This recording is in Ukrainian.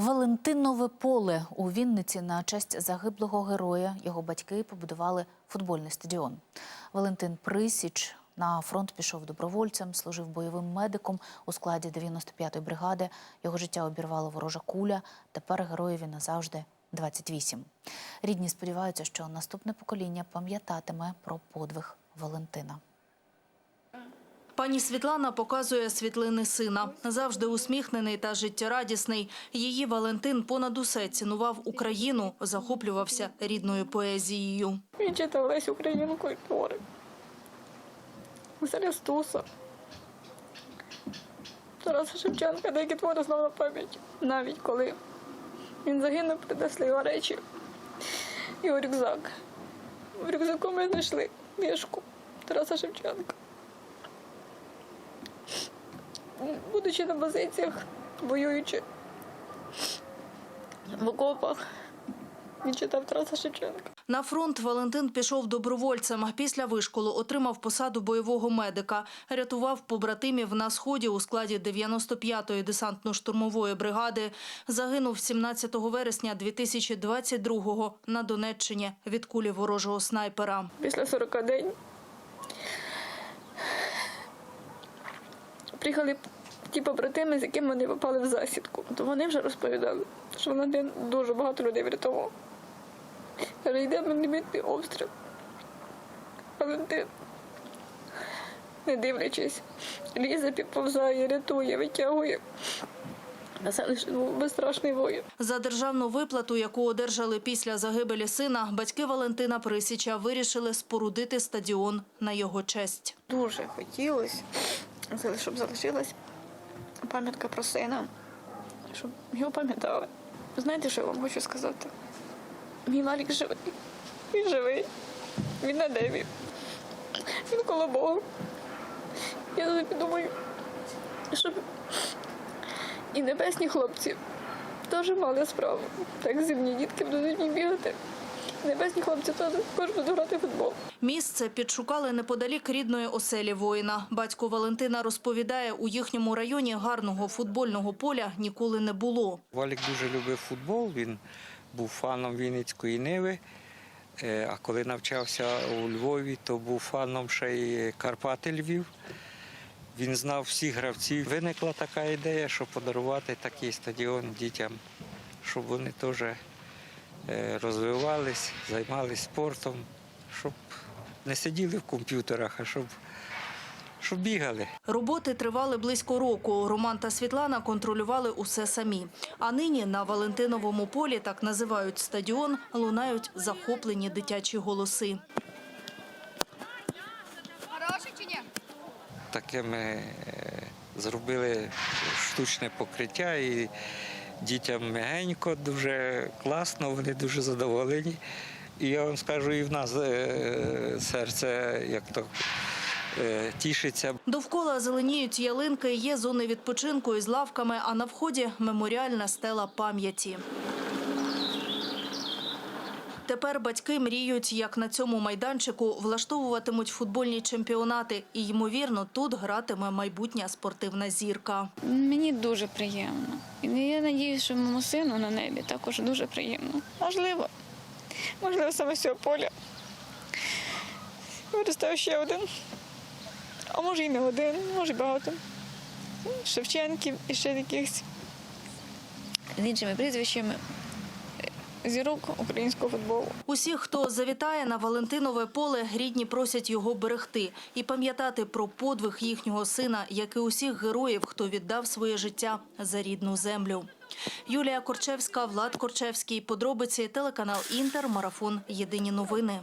Валентинове поле у Вінниці на честь загиблого героя. Його батьки побудували футбольний стадіон. Валентин Присіч на фронт пішов добровольцем, служив бойовим медиком у складі 95-ї бригади. Його життя обірвала ворожа куля. Тепер героєві назавжди 28. Рідні сподіваються, що наступне покоління пам'ятатиме про подвиг Валентина. Пані Світлана показує світлини сина. Завжди усміхнений та життєрадісний. Її Валентин понад усе цінував Україну, захоплювався рідною поезією. Він читав Лесь Українку і твори. Василя Стуса. Тараса Шевченка, деякі твори знав на пам'ять. Навіть коли він загинув, принесли його речі, його рюкзак. В рюкзаку ми знайшли книжку Тараса Шевченка. Будучи на позиціях, воюючи в окопах, він читав Тараса Шевченка. На фронт Валентин пішов добровольцем. Після вишколу отримав посаду бойового медика. Рятував побратимів на сході у складі 95-ї десантно-штурмової бригади. Загинув 17 вересня 2022-го на Донеччині від кулі ворожого снайпера. після 40 день приїхали ті побратими, з якими вони попали в засідку. То вони вже розповідали, що Валентин дуже багато людей врятував. Каже, йде мінометний обстріл. Валентин, не дивлячись, лізе, підповзає, рятує, витягує. Був безстрашний воїн. За державну виплату, яку одержали після загибелі сина, батьки Валентина Присіча вирішили спорудити стадіон на його честь. Дуже хотілося, щоб залишилась пам'ятка про сина, щоб його пам'ятали. Знаєте, що я вам хочу сказати? Мій Валік живий. Він живий. Він на небі. Він коло Бога. Я завжди думаю, щоб і небесні хлопці теж мали справу. Так земні дітки будуть бігати. Небесні хлопці також будуть грати футбол. Місце підшукали неподалік рідної оселі воїна. Батько Валентина розповідає, у їхньому районі гарного футбольного поля ніколи не було. Валік дуже любив футбол, він був фаном Вінницької Ниви. Е, А коли навчався у Львові, то був фаном ще й Карпати Львів. Він знав всіх гравців. Виникла така ідея, щоб подарувати такий стадіон дітям, щоб вони теж розвивались, займалися спортом, щоб не сиділи в комп'ютерах, а щоб, щоб бігали. Роботи тривали близько року. Роман та Світлана контролювали усе самі. А нині на Валентиновому полі, так називають стадіон, лунають захоплені дитячі голоси. Хороший чи ні? Таке ми е, зробили штучне покриття і дітям м'ягенько, дуже класно, вони дуже задоволені. І я вам скажу, і в нас е, серце як то е, тішиться. Довкола зеленіють ялинки, є зони відпочинку із лавками, а на вході меморіальна стела пам'яті. Тепер батьки мріють, як на цьому майданчику влаштовуватимуть футбольні чемпіонати. І, ймовірно, тут гратиме майбутня спортивна зірка. Мені дуже приємно. І я надіюся, що моєму сину на небі також дуже приємно. Можливо, можливо, саме з цього поля. Виростав ще один. А може і не один, може багато. Шевченків і ще якихось з іншими прізвищами зірок українського футболу. Усіх, хто завітає на Валентинове поле, рідні просять його берегти і пам'ятати про подвиг їхнього сина, як і усіх героїв, хто віддав своє життя за рідну землю. Юлія Корчевська, Влад Корчевський. Подробиці телеканал Інтер. Марафон. Єдині новини.